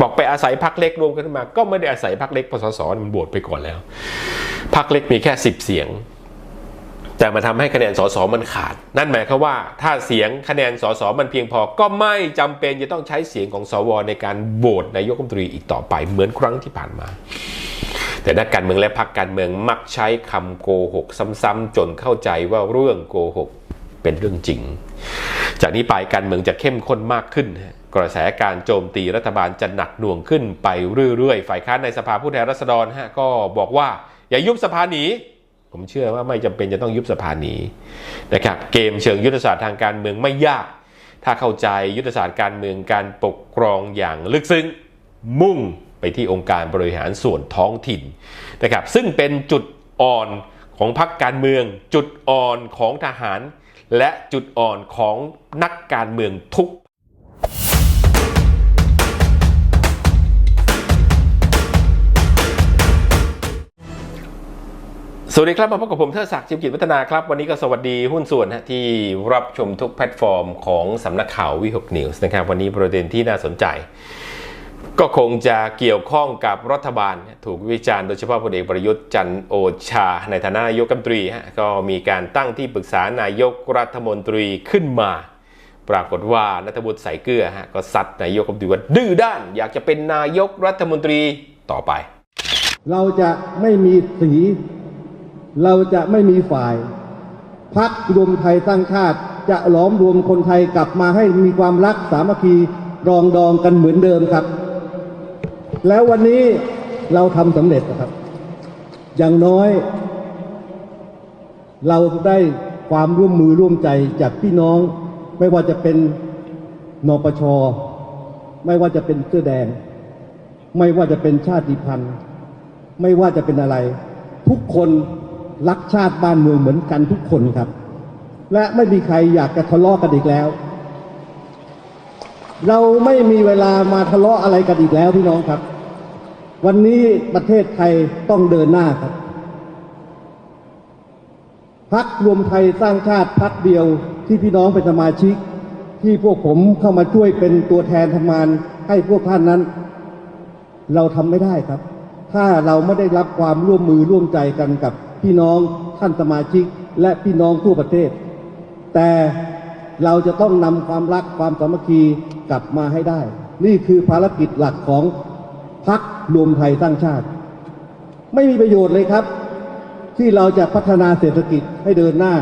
บอกไปอาศัยพักเล็กรวมกันมา ก็ไม่ได้อาศัยพักเล็กพสสมันโหวตไปก่อนแล้วพักเล็กมีแค่สิบเสียง แต่มาทำให้คะแนนสสมันขาด นั่นหมายความว่าถ้าเสียงคะแนนสสมันเพียงพอ ก็ไม่จำเป็นจะต้องใช้เสียงของสวในการโหวตนายกรัฐมนตรีอีกต่อไปเหมือนครั้งที่ผ่านมา แต่นักการเมืองและพรรคการเมืองมักใช้คำโกหกซ้ำๆจนเข้าใจว่าเรื่องโกหกเป็นเรื่องจริง จากนี้ไปการเมืองจะเข้มข้นมากขึ้น กระแสการโจมตีรัฐบาลจะหนักหน่วงขึ้นไปเรื่อยๆ ฝ่ายค้านในสภาผู้แทนราษฎรฮะก็บอกว่าอย่ายุบสภาหนี ผมเชื่อว่าไม่จำเป็นจะต้องยุบสภาหนีนะครับเกมเชิงยุทธศาสตร์ทางการเมืองไม่ยาก ถ้าเข้าใจยุทธศาสตร์การเมืองการปกครองอย่างลึกซึ้งมุ่งไปที่องค์การบริหารส่วนท้องถิ่นนะครับซึ่งเป็นจุดอ่อนของพรรคการเมือง จุดอ่อนของทหาร และจุดอ่อนของนักการเมืองทุก สวัสดีครับมาพบกับผมเทิดศักดิ์จิมกิจวัฒนาครับ วันนี้ก็สวัสดีหุ้นส่วนที่รับชมทุกแพลตฟอร์มของสำนักข่าววิหกนิวส์นะครับ วันนี้ประเด็นที่น่าสนใจ ก็คงจะเกี่ยวข้องกับรัฐบาล ถูกวิจารณ์โดยเฉพาะพลเอกประยุทธ์จันโอชา ในฐานะนายกรัฐมนตรีฮะก็มีการตั้งที่ปรึกษานายกรัฐมนตรีขึ้นมา ปรากฏว่านัทบุตรใส่เกลือฮะก็ซัดนายกรัฐมนตรีว่าดื้อด้าน อยากจะเป็นนายกรัฐมนตรีต่อไป เราจะไม่มีสี เราจะไม่มีฝ่ายพักรวมไทยสร้างชาติ จะหลอมรวมคนไทยกลับมาให้มีความรักสามัคคีรองดองกันเหมือนเดิมครับ แล้ววันนี้เราทำสำเร็จนะครับ อย่างน้อย เราได้ความร่วมมือร่วมใจจากพี่น้อง ไม่ว่าจะเป็นนปช ไม่ว่าจะเป็นเสื้อแดง ไม่ว่าจะเป็นชาติพันธุ์ ไม่ว่าจะเป็นอะไร ทุกคน รักชาติบ้านเมืองเหมือนกันทุกคนครับ และไม่มีใครอยากจะทะเลาะกันอีกแล้ว เราไม่มีเวลามาทะเลาะอะไรกันอีกแล้วพี่น้องครับ วันนี้ประเทศไทยต้องเดินหน้าครับพักรวมไทยสร้างชาติพักเดียวที่พี่น้องเป็นสมาชิก ที่พวกผมเข้ามาช่วยเป็นตัวแทนทำงานให้พวกท่านนั้น เราทำไม่ได้ครับ ถ้าเราไม่ได้รับความร่วมมือร่วมใจกันกับ พี่น้องท่านสมาชิกและพี่น้องทั่วประเทศ แต่เราจะต้องนำความรักความสามัคคีกลับมาให้ได้ นี่คือภารกิจหลักของพักรวมไทยสร้างชาติ ไม่มีประโยชน์เลยครับ ที่เราจะพัฒนาเศรษฐกิจให้เดินหน้า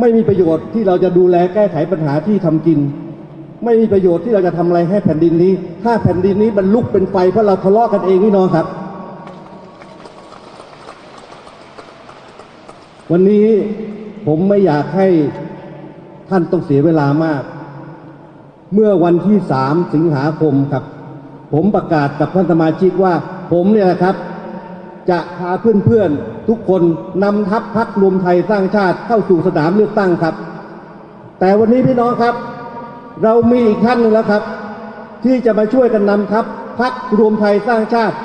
ไม่มีประโยชน์ที่เราจะดูแลแก้ไขปัญหาที่ทำกิน ไม่มีประโยชน์ที่เราจะทำอะไรให้แผ่นดินนี้ ถ้าแผ่นดินนี้มันลุกเป็นไฟเพราะเราทะเลาะกันเองพี่น้องครับ วันนี้ผมไม่อยากให้ท่านต้องเสียเวลามาก เมื่อวันที่สามสิงหาคมครับ ผมประกาศกับท่านสมาชิกว่า ผมเนี่ยนะครับ จะพาเพื่อนๆทุกคนนำทัพพักรวมไทยสร้างชาติเข้าสู่สนามเลือกตั้งครับ แต่วันนี้พี่น้องครับ เรามีอีกท่านหนึงแล้วครับ ที่จะมาช่วยกันนำทัพพักรวมไทยสร้างชาติ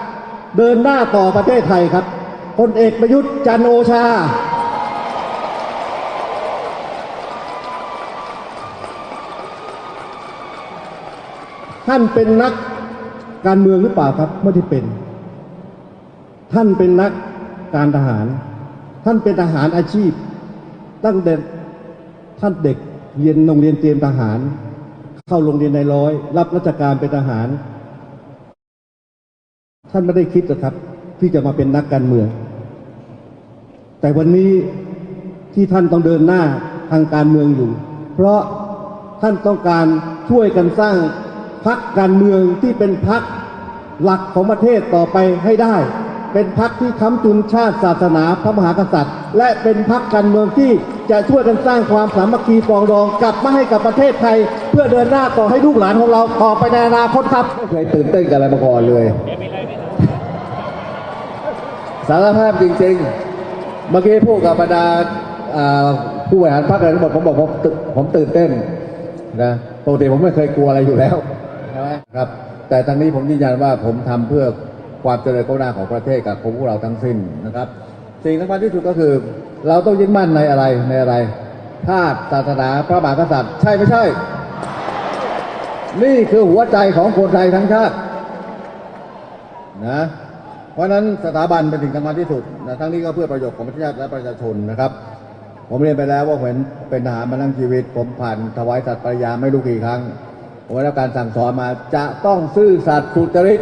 เดินหน้าต่อประเทศไทยครับพลเอกประยุทธ์จันโอชา ท่านเป็นนักการเมืองหรือเปล่าครับไม่ได้เป็น ท่านเป็นนักการทหาร ท่านเป็นทหารอาชีพ ตั้งแต่ท่านเด็กเรียนโรงเรียนเตรียมทหาร เข้าโรงเรียนในร้อย รับราชการเป็นทหาร ท่านไม่ได้คิดหรอกครับ ที่จะมาเป็นนักการเมือง แต่วันนี้ที่ท่านต้องเดินหน้าทางการเมืองอยู่ เพราะท่านต้องการช่วยกันสร้าง พักการเมืองที่เป็นพักหลักของประเทศต่อไปให้ได้ เป็นพักที่ค้ำจุนชาติศาสนาพระมหากษัตริย์ และเป็นพักการเมืองที่จะช่วยกันสร้างความสามัคคีปรองดองกลับมาให้กับประเทศไทย เพื่อเดินหน้าต่อให้ลูกหลานของเราต่อไปในอนาคตครับไม่เคยตื่นเต้นกับอะไรมาก่อนเลย สารภาพจริงๆ เมื่อกี้พูดกับบรรดาอ่าผู้บริหารพรรคอะไรทั้งหมดผมบอกผมตื่นผมตื่นเต้นนะปกติผมไม่เคยกลัวอะไรอยู่แล้วใช่ไหมครับ แต่ทางนี้ผมยืนยันว่าผมทำเพื่อความเจริญก้าวหน้าของประเทศกับของพวกเราทั้งสิ้นนะครับ สิ่งสำคัญที่สุดก็คือ เราต้องยึดมั่นในอะไรในอะไรชาติศาสนาพระมหากษัตริย์ ใช่ไม่ใช่ นี่คือหัวใจของคนไทยทั้งชาตินะเพราะนั้นสถาบันเป็นสิ่งสำคัญที่สุดนะทั้งนี้ก็เพื่อประโยชน์ของประเทศชาติและประชาชนนะครับ ผมเรียนไปแล้วว่าผมเป็นทหารมาทั้งชีวิต ผมผ่านถวายสัตย์ปริญญาไม่รู้กี่ครั้ง ผมได้รับการสั่งสอนมาจะต้องซื่อสัตย์สุจริต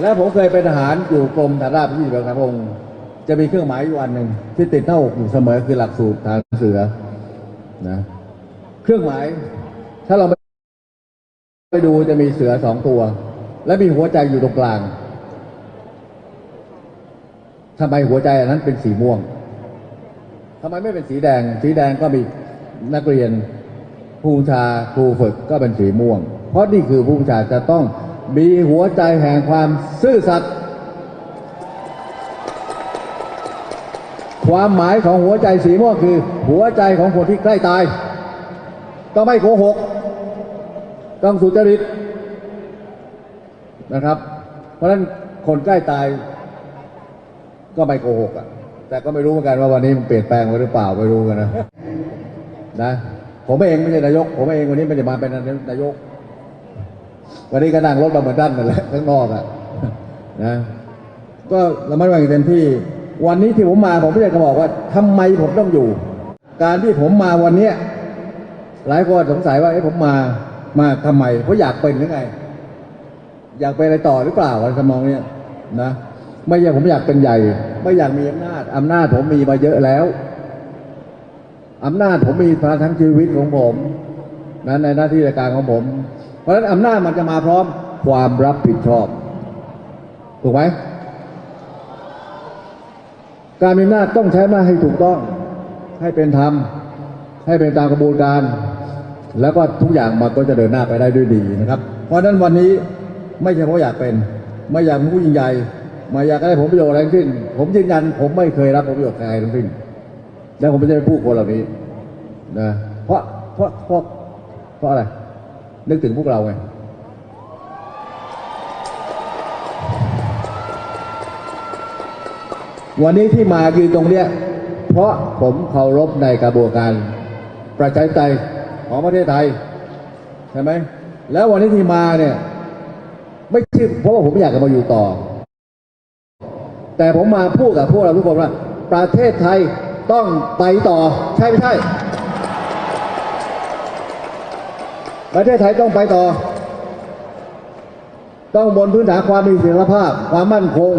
และผมเคยเป็นทหารอยู่กรมฐานราบที่บางพงจะมีเครื่องหมายอยู่อันหนึ่งที่ติดหน้าอกอยู่เสมอคือหลักสูตรทารเสือนะเครื่องหมาย ถ้าเราไปดูจะมีเสือสองตัว และมีหัวใจอยู่ตรงกลางทำไมหัวใจอันนั้นเป็นสีม่วง ทำไมไม่เป็นสีแดง สีแดงก็มีนักเรียนผู้ชาครูฝึกก็เป็นสีม่วง เพราะนี่คือผู้ชาจะต้องมีหัวใจแห่งความซื่อสัตย์ความหมายของหัวใจสีม่วงคือ หัวใจของคนที่ใกล้ตาย ต้องไม่โกหก ต้องสุจริตนะครับ เพราะฉะนั้นคนใกล้ตายก็ไม่โกหกอะ แต่ก็ไม่รู้เหมือนกันว่าวันนี้มันเปลี่ยนแปลงไปหรือเปล่าไม่รู้กันนะนะผมเองไม่ใช่นายก ผมเองวันนี้ไม่ได้มาเป็นนายก วันนี้ก็นั่งรถมาเหมือนด้านนั่นแหละข้างนอกอะนะก็ระมัดระวังอย่างเต็มที่ วันนี้ที่ผมมาผมไม่ได้จะบอกว่าทำไมผมต้องอยู่ การที่ผมมาวันเนี้ยหลายคนสงสัยว่าเอ้ผมมามาทำไมเพราะอยากเป็นหรือไง อยากเป็นอะไรต่อหรือเปล่าอะไรทำนองเนี้ยนะ ไม่ใช่ผมอยากเป็นใหญ่ ไม่อยากมีอำนาจอำนาจผมมีมาเยอะแล้วอำนาจผมมีมาทั้งชีวิตของผมนั้นในหน้าที่ราชการของผม เพราะฉะนั้นอำนาจมันจะมาพร้อมความรับผิดชอบถูกไหมการมีอำนาจต้องใช้อำนาจให้ถูกต้อง ให้เป็นธรรม ให้เป็นตามกระบวนการ แล้วก็ทุกอย่างมันก็จะเดินหน้าไปได้ด้วยดีนะครับ เพราะฉะนั้นวันนี้ไม่ใช่เพราะอยากเป็น ไม่อยากเป็นผู้ยิ่งใหญ่ ไม่อยากได้ผลประโยชน์อะไรทั้งสิ้น ผมยืนยัน ผมไม่เคยรับผลประโยชน์ใครทั้งสิ้น แล้วผมไม่ใช่ผู้คนเหล่านี้นะเพราะเพราะเพราะเพราะอะไร นึกถึงพวกเราไงวันนี้ที่มายืนตรงเนี้ยเพราะผมเคารพในกระบวนการประชาธิปไตยของประเทศไทยใช่ไหมแล้ววันนี้ที่มาเนี่ย ไม่ใช่เพราะว่าผมอยากจะมาอยู่ต่อ แต่ผมมาพูดกับพวกเราทุกคนว่า ประเทศไทยต้องไปต่อ ใช่ไม่ใช่ ประเทศไทยต้องไปต่อ ต้องบนพื้นฐานความมีเสถียรภาพ ความมั่นคง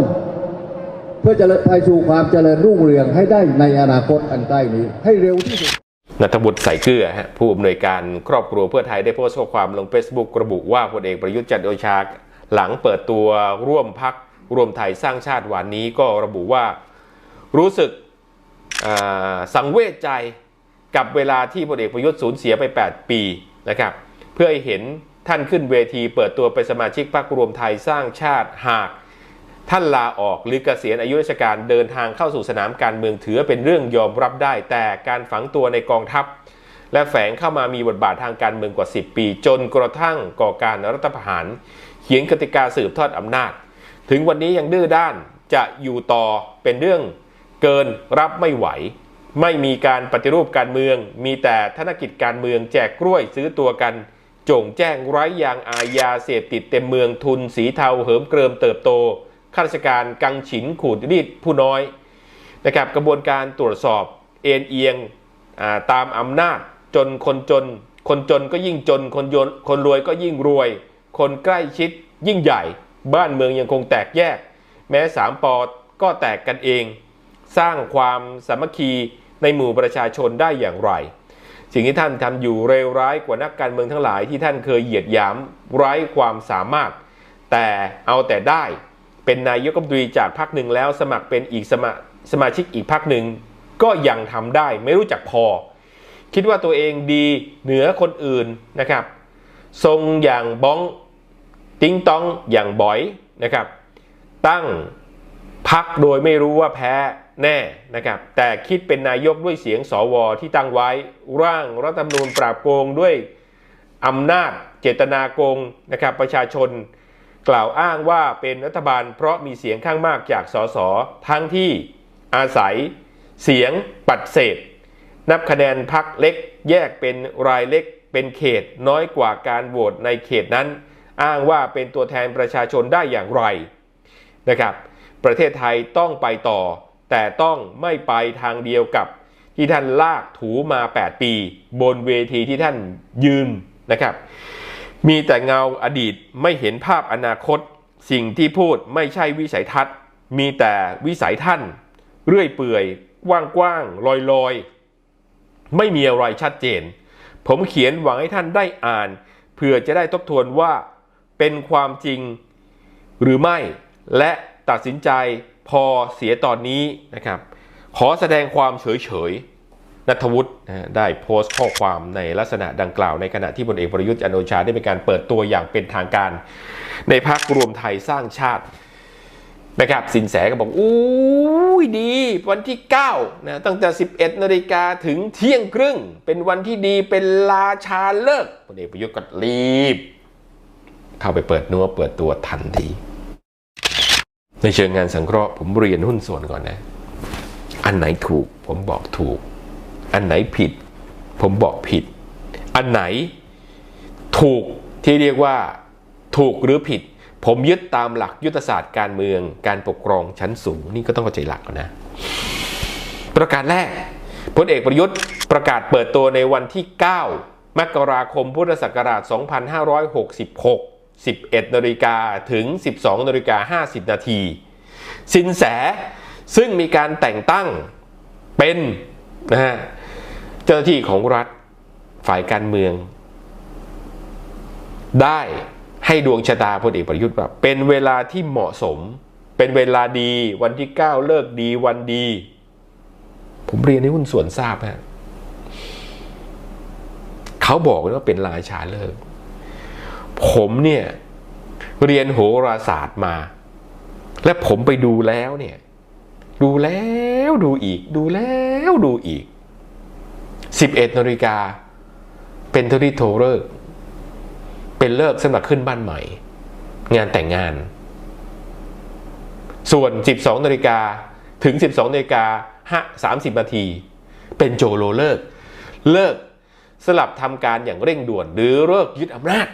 เพื่อจะไปสู่ความเจริญรุ่งเรืองให้ได้ในอนาคตอันใกล้นี้ ให้เร็วที่สุดนัทบุตรใส่เกลือฮะผู้อำนวยการครอบครัวเพื่อไทยได้โพสต์ข้อความลง Facebook ระบุว่าพลเอกประยุทธ์จันทร์โอชาหลังเปิดตัวร่วมพัก รวมไทยสร้างชาติวันนี้ก็ระบุว่ารู้สึกสังเวชใจกับเวลาที่พลเอกประยุทธ์สูญเสียไป 8 ปีนะครับเพื่อให้เห็นท่านขึ้นเวทีเปิดตัวเป็นสมาชิกพรรครวมไทยสร้างชาติหาก ท่านลาออกหรือเกษียณอายุราชการเดินทางเข้าสู่สนามการเมืองถือเป็นเรื่องยอมรับได้ แต่การฝังตัวในกองทัพ และแฝงเข้ามามีบทบาททางการเมืองกว่า 10 ปี จนกระทั่งก่อการรัฐประหาร เขียนกติกาสืบทอดอำนาจ ถึงวันนี้ยังดื้อด้านจะอยู่ต่อเป็นเรื่องเกินรับไม่ไหว ไม่มีการปฏิรูปการเมือง มีแต่ธนกิจการเมืองแจกกล้วยซื้อตัวกัน จงแจ้งไร้ยางอาญาเสพติดเต็มเมืองทุนสีเทาเหิมเกริมเติบโตข้าราชการกังฉินขูดรีดผู้น้อยนะครับกระบวนการตรวจสอบเอ็นเอียงตามอำนาจจนคนจน คนจนก็ยิ่งจนคนยนคนรวยก็ยิ่งรวย คนใกล้ชิดยิ่งใหญ่ บ้านเมืองยังคงแตกแยก แม้สามปอก็แตกกันเอง สร้างความสามัคคีในหมู่ประชาชนได้อย่างไร สิ่งที่ท่านทำอยู่เลวร้ายกว่านักการเมืองทั้งหลายที่ท่านเคยเหยียดหยามไร้ความสามารถ แต่เอาแต่ได้เป็นนายกรัฐมนตรีจากพรรคหนึ่งแล้วสมัครเป็นอีกสมาสมาชิกอีกพรรคหนึ่งก็ยังทำได้ไม่รู้จักพอ คิดว่าตัวเองดีเหนือคนอื่นนะครับ ทรงอย่างบ้อง ติ้งต้องอย่างบ่อยนะครับ ตั้งพักโดยไม่รู้ว่าแพ้แน่นะครับ แต่คิดเป็นนายกด้วยเสียงสวที่ตั้งไว้ร่างรัฐธรรมนูญปราบโกงด้วยอำนาจเจตนาโกงนะครับประชาชนกล่าวอ้างว่าเป็นรัฐบาลเพราะมีเสียงข้างมากจากสสทั้งที่อาศัยเสียงปัดเศษ นับคะแนนพักเล็กแยกเป็นรายเล็กเป็นเขตน้อยกว่าการโหวตในเขตนั้น อ้างว่าเป็นตัวแทนประชาชนได้อย่างไรนะครับ ประเทศไทยต้องไปต่อ แต่ต้องไม่ไปทางเดียวกับที่ท่านลากถูมา 8 ปี บนเวทีที่ท่านยืนนะครับ มีแต่เงาอดีตไม่เห็นภาพอนาคต สิ่งที่พูดไม่ใช่วิสัยทัศน์ มีแต่วิสัยท่าน เรื่อยเปื่อยกว้างๆลอยๆ ไม่มีอะไรชัดเจน ผมเขียนหวังให้ท่านได้อ่านเพื่อจะได้ทบทวนว่า เป็นความจริงหรือไม่และตัดสินใจพอเสียตอนนี้นะครับ ขอแสดงความเฉยๆนัทวุฒิได้โพสต์ข้อความในลักษณะดังกล่าวในขณะที่พลเอกประยุทธ์จันโอชาได้มีการเปิดตัวอย่างเป็นทางการ ในพรรครวมไทยสร้างชาตินะครับสินแสก็บอกอู้ยดี วันที่9นะตั้งแต่ 11นาฬิกาถึงเที่ยงครึ่ง เป็นวันที่ดีเป็นลาชาเลิกพลเอกประยุทธ์ก็รีบ เข้าไปเปิดนัวเปิดตัวทันที ในเชิงงานสังเคราะห์ผมเรียนหุ้นส่วนก่อนนะ อันไหนถูกผมบอกถูก อันไหนผิด ผมบอกผิด อันไหนถูกที่เรียกว่าถูกหรือผิด ผมยึดตามหลักยุทธศาสตร์การเมืองการปกครองชั้นสูง นี่ก็ต้องเข้าใจหลักก่อนนะ ประกาศแรกพลเอกประยุทธ์ประกาศเปิดตัวในวันที่ 9 มกราคมพุทธศักราช 2566 11นาฬิกาถึง 12นาฬิกา50 นาที สินแสซึ่งมีการแต่งตั้งเป็นนะฮะเจ้าหน้าที่ของรัฐฝ่ายการเมือง ได้ให้ดวงชะตาพลเอกประยุทธ์ว่าเป็นเวลาที่เหมาะสม เป็นเวลาดีวันที่ 9 เลิกดีวันดี ผมเรียนให้หุ้นส่วนทราบฮะเขาบอกว่าเป็นราชาเลิก ผมเนี่ยเรียนโหราศาสตร์มา และผมไปดูแล้วเนี่ย ดูแล้วดูอีก ดูแล้วดูอีก 11นาฬิกาเป็นทริโทเลิกเป็นเลิกสำหรับขึ้นบ้านใหม่ งานแต่งงาน ส่วน 12นาฬิกาถึง 12นาฬิกาห้า30นาที เป็นโจโลเลิก เลิกสลับทำการอย่างเร่งด่วนหรือเลิกยึดอำนาจ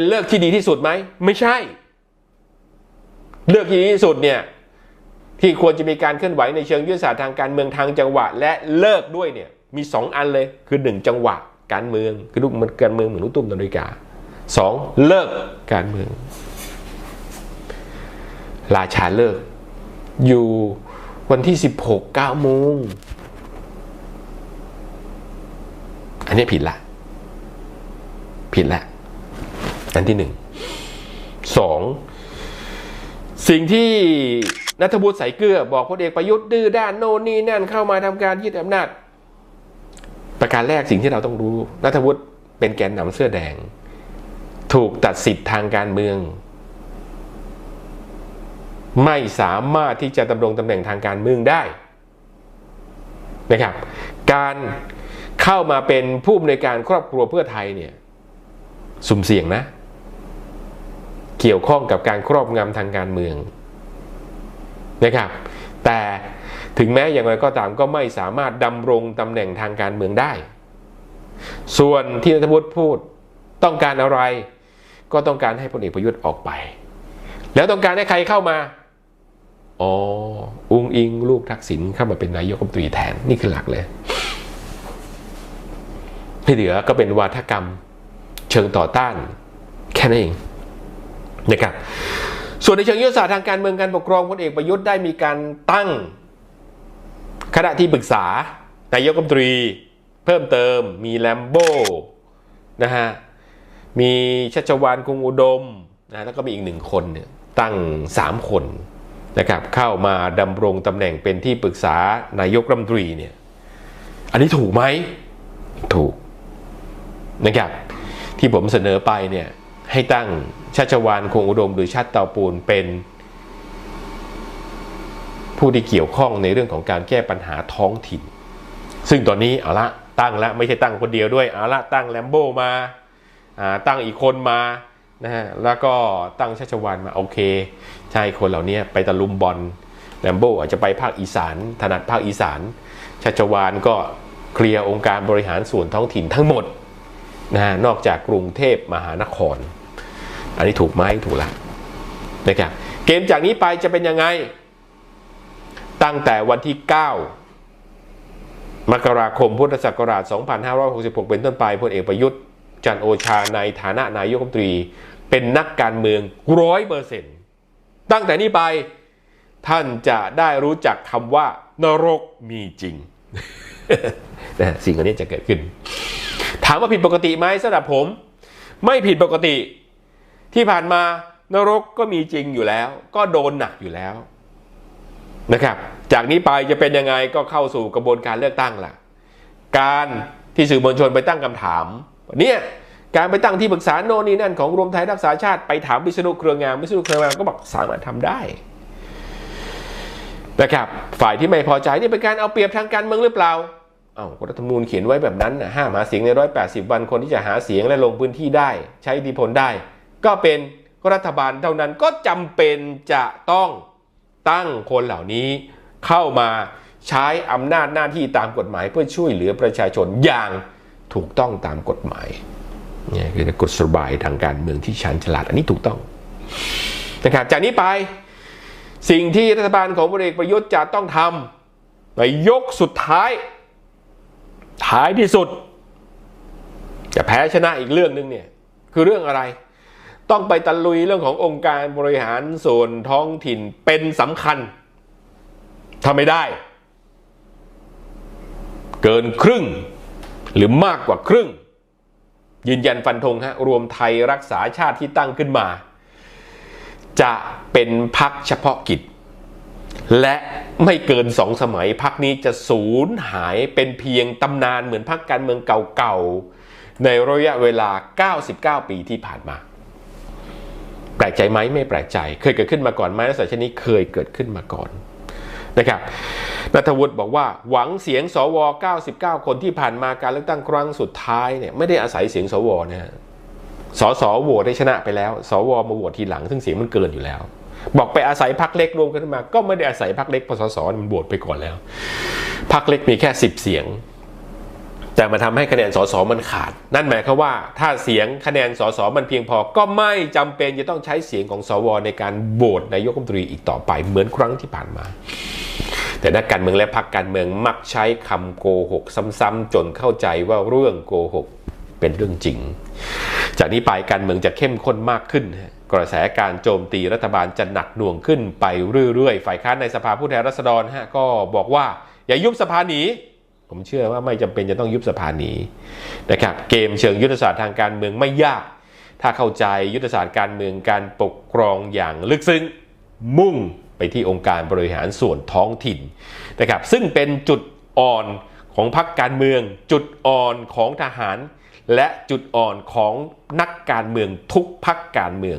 เป็นเลิกที่ดีที่สุดไหม ไม่ใช่ เลือกที่ดีที่สุดเนี่ยที่ควรจะมีการเคลื่อนไหวในเชิงยุทธศาสตร์ทางการเมืองทางจังหวะ และเลิกด้วยเนี่ยมีสองอันเลยคือหนึ่งจังหวะการเมืองคือลูกมันการเมืองเหมือนลูกตุ้มนาฬิกาสองเลิกการเมือง ราชาเลิก อยู่วันที่ 16 9โมงอันนี้ผิดละ ผิดละ อันที่หนึ่งสองสิ่งที่นัทวุฒิใสายเกลือ บอกพลเอกประยุทธ์ดื้อด้านโน่นนี่นั่นเข้ามาทำการยึดอำนาจ ประการแรกสิ่งที่เราต้องรู้นัทวุฒิเป็นแกนนำเสื้อแดง ถูกตัดสิทธิ์ทางการเมือง ไม่สามารถที่จะดำรงตำแหน่งทางการเมืองได้นะครับ การเข้ามาเป็นผู้อำนวยการครอบครัวเพื่อไทยเนี่ย สุ่มเสี่ยงนะ เกี่ยวข้องกับการครอบงำทางการเมืองนะครับ แต่ถึงแม้อย่างไรก็ตามก็ไม่สามารถดำรงตำแหน่งทางการเมืองได้ ส่วนที่นัทวุฒิพูดต้องการอะไร ก็ต้องการให้พลเอกประยุทธ์ออกไป แล้วต้องการให้ใครเข้ามาอ๋ออุ้งอิง ลูกทักษิณเข้ามาเป็นนายกรัฐมนตรีแทนนี่คือหลักเลยที่เหลือก็เป็นวาทกรรม เชิงต่อต้าน แค่นั้นเอง นะครับส่วนในเชิงยุทธศาสตร์ทางการเมืองการปกครองพลเอกประยุทธ์ได้มีการตั้งคณะที่ปรึกษานายกรัฐมนตรี เพิ่มเติมมีแลมโบ้นะฮะมีชัชวานคงอุดมนะแล้วก็มีอีกหนึ่งคนเนี่ยตั้ง 3 คนนะครับเข้ามาดำรงตำแหน่งเป็นที่ปรึกษานายกรัฐมนตรีเนี่ยอันนี้ถูกไหมถูกนะครับที่ผมเสนอไปเนี่ย ให้ตั้งชัชวานคงอุดมหรือชัดเตาปูนเป็นผู้ที่เกี่ยวข้องในเรื่องของการแก้ปัญหาท้องถิ่น ซึ่งตอนนี้เอาละตั้งแล้วไม่ใช่ตั้งคนเดียวด้วยเอาละตั้งแลมโบมาตั้งอีกคนมานะฮะแล้วก็ตั้งชัชวานมาโอเคใช่คนเหล่านี้ไปตะลุมบอลแลมโบอาจจะไปภาคอีสานถนัดภาคอีสานชัชวานก็เคลียร์องค์การบริหารส่วนท้องถิ่นทั้งหมดนะฮะนอกจากกรุงเทพมหานคร อันนี้ถูกไหมถูกละนะครับเกมจากนี้ไปจะเป็นยังไง ตั้งแต่วันที่ 9 มกราคมพุทธศักราช 2566 เป็นต้นไปพลเอกประยุทธ์ จันโอชาในฐานะนายกรัฐมนตรี เป็นนักการเมืองร้อยเปอร์เซ็นต์ตั้งแต่นี้ไปท่านจะได้รู้จักคำว่านรกมีจริงนะฮะสิ่งอันนี้จะเกิดขึ้น ถามว่าผิดปกติไหมสำหรับผม ไม่ผิดปกติ ที่ผ่านมานรกก็มีจริงอยู่แล้ว ก็โดนหนักอยู่แล้วนะครับ จากนี้ไปจะเป็นยังไงก็เข้าสู่กระบวนการเลือกตั้งล่ะ การที่สื่อมวลชนไปตั้งคำถามเนี่ยการไปตั้งที่ปรึกษาโน่นนี่นั่นของรวมไทยรักษาชาติไปถามวิษณุเครืองามวิษณุเครืองามก็บอกสามารถทำได้นะครับฝ่ายที่ไม่พอใจนี่เป็นการเอาเปรียบทางการเมืองหรือเปล่าเอ้ารัฐธรรมนูญเขียนไว้แบบนั้นนะห้ามหาเสียงในร้อยแปดสิบวันคนที่จะหาเสียงและลงพื้นที่ได้ ใช้อิทธิพลได้ ก็เป็นรัฐบาลเท่านั้นก็จำเป็นจะต้องตั้งคนเหล่านี้เข้ามาใช้อำนาจหน้าที่ตามกฎหมาย เพื่อช่วยเหลือประชาชนอย่างถูกต้องตามกฎหมายเนี่ยคือกฎสบายทางการเมืองที่ชันฉลาดอันนี้ถูกต้องนะครับจากนี้ไปสิ่งที่รัฐบาลของพลเอกประยุทธ์จะต้องทำในยกสุดท้าย ท้ายที่สุด จะแพ้ชนะอีกเรื่องหนึงเนี่ยคือเรื่องอะไร ต้องไปตะลุยเรื่องขององค์การบริหารส่วนท้องถิ่นเป็นสำคัญทำไม่ได้ เกินครึ่ง หรือมากกว่าครึ่ง ยืนยันฟันธงฮะรวมไทยรักษาชาติที่ตั้งขึ้นมา จะเป็นพักเฉพาะกิจ และไม่เกินสองสมัยพักนี้จะสูญหายเป็นเพียงตำนานเหมือนพักการเมืองเก่าๆในระยะเวลา 99 ปีที่ผ่านมา แปลกใจไหมไม่แปลกใจ เคยเกิดขึ้นมาก่อนไหมลักษณะเช่นนี้เคยเกิดขึ้นมาก่อนนะครับนัทวุฒิบอกว่าหวังเสียงสว 99 คนที่ผ่านมาการเลือกตั้งครั้งสุดท้ายเนี่ยไม่ได้อาศัยเสียงสวนะฮะสสโหวตได้ชนะไปแล้ว สวมาโหวตทีหลังซึ่งเสียงมันเกินอยู่แล้ว บอกไปอาศัยพักเล็กรวมกันมา ก็ไม่ได้อาศัยพักเล็กพอสสมันโหวตไปก่อนแล้วพักเล็กมีแค่ 10 เสียง แต่มาทำให้คะแนนสสมันขาด นั่นหมายความว่า ถ้าเสียงคะแนนสสมันเพียงพอ ก็ไม่จำเป็นจะต้องใช้เสียงของสวในการโหวตนายกรัฐมนตรีอีกต่อไปเหมือนครั้งที่ผ่านมา แต่นักการเมืองและพรรคการเมืองมักใช้คำโกหกซ้ำๆจนเข้าใจว่าเรื่องโกหกเป็นเรื่องจริง จากนี้ไปการเมืองจะเข้มข้นมากขึ้น กระแสการโจมตีรัฐบาลจะหนักหน่วงขึ้นไปเรื่อยๆ ฝ่ายค้านในสภาผู้แทนราษฎรฮะก็บอกว่าอย่ายุบสภาหนี ผมเชื่อว่าไม่จำเป็นจะต้องยุบสภาหนีนะครับ เกมเชิงยุทธศาสตร์ทางการเมืองไม่ยาก ถ้าเข้าใจยุทธศาสตร์การเมืองการปกครองอย่างลึกซึ้งมุ่งไปที่องค์การบริหารส่วนท้องถิ่นนะครับซึ่งเป็นจุดอ่อนของพรรคการเมือง จุดอ่อนของทหาร และจุดอ่อนของนักการเมืองทุกพรรคการเมือง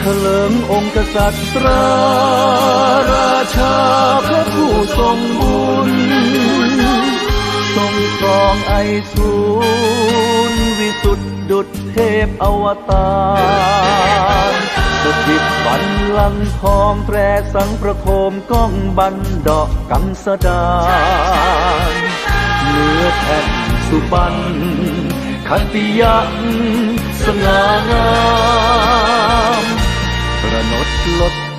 เถลิงองค์กษัตริย์ราราชาพระผู้ทรงบุญ ทรงครองไอสูรวิสุทธิดุจเทพอวตารสถิตบันลังทองแตรสังประโคมก้องบันดอกกังสดานเนื้อแผ่นสุบัน ขัตติยันสง่างาม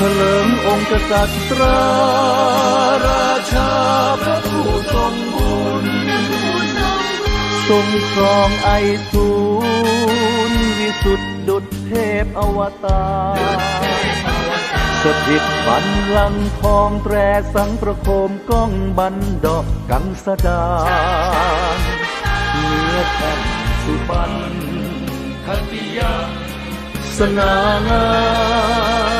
ถลิงองค์กษัตริย์ราราชาพระผู้ทรงบุญทรงครองไอสูรวิสุทธิดุจเทพอวตารสถิตบันลังทองแตรสังประโคมก้องบันดอกกังสดาเนื้อแผ่นสุบันคัตติยาสง่างาม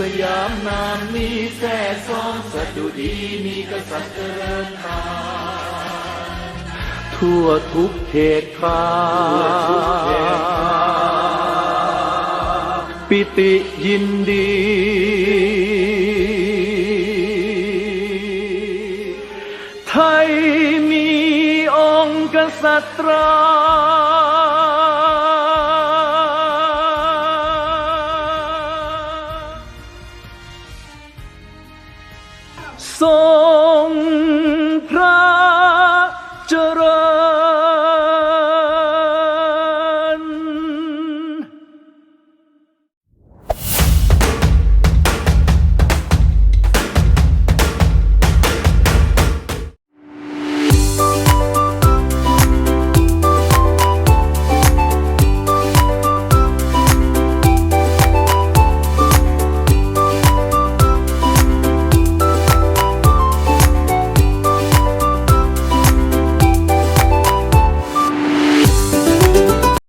สยามนามนี้แท่ซองสดุดีมีกษัตริย์เจริญตาทั่วทุกเขตขาปิติยินดี ไทยมีองค์กษัตริย์